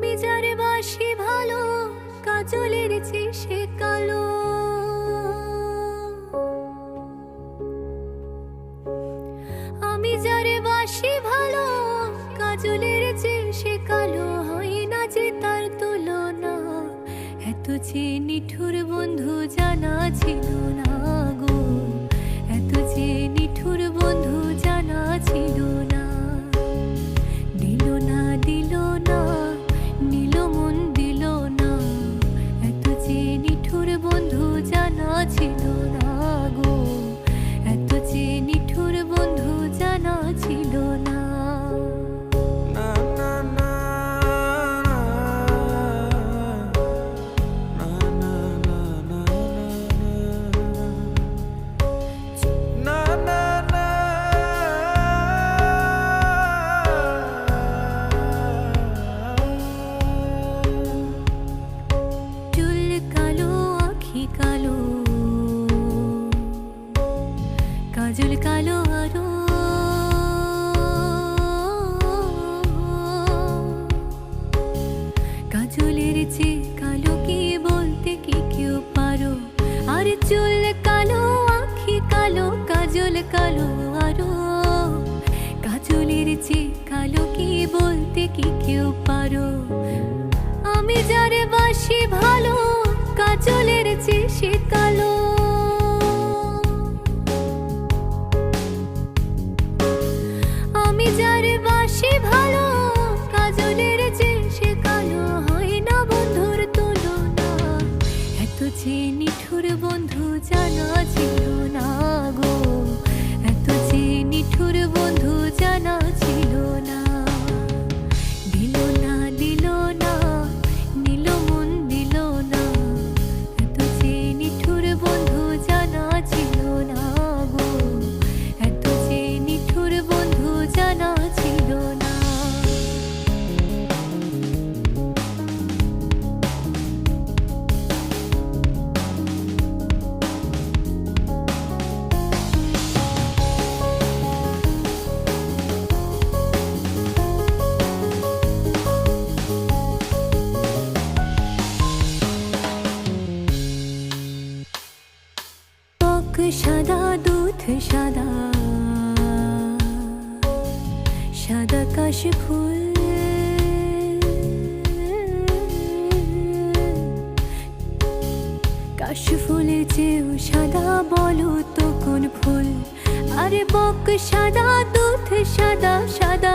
আমি যার বাসি ভালো, কাজলের চেয়ে সে কালো। আমি যার বাসি ভালো, কাজলের চেয়ে সে কালো, হয় না যে তার তুলনা। এত যে নিঠুর বন্ধু জানা ছিল না। কাজল কালো আরও কাজলের যে কালো কি বলতে কি কেউ পারো আর চুল কালো আখি কালো কাজল কালো আরও কাজলের যে কালো কি বলতে কি কেউ পারো আমি যারে বাসি ভালো কাজলের যে সে কালো যারে বাসে ভালো জানা ছিল না। সাদা দুধ সাদা। সাদা কাশ ফুল। কাশ ফুল চেয়েও সাদা বলো তো কোন ফুল? আরে বক সাদা, দুধ সাদা সাদা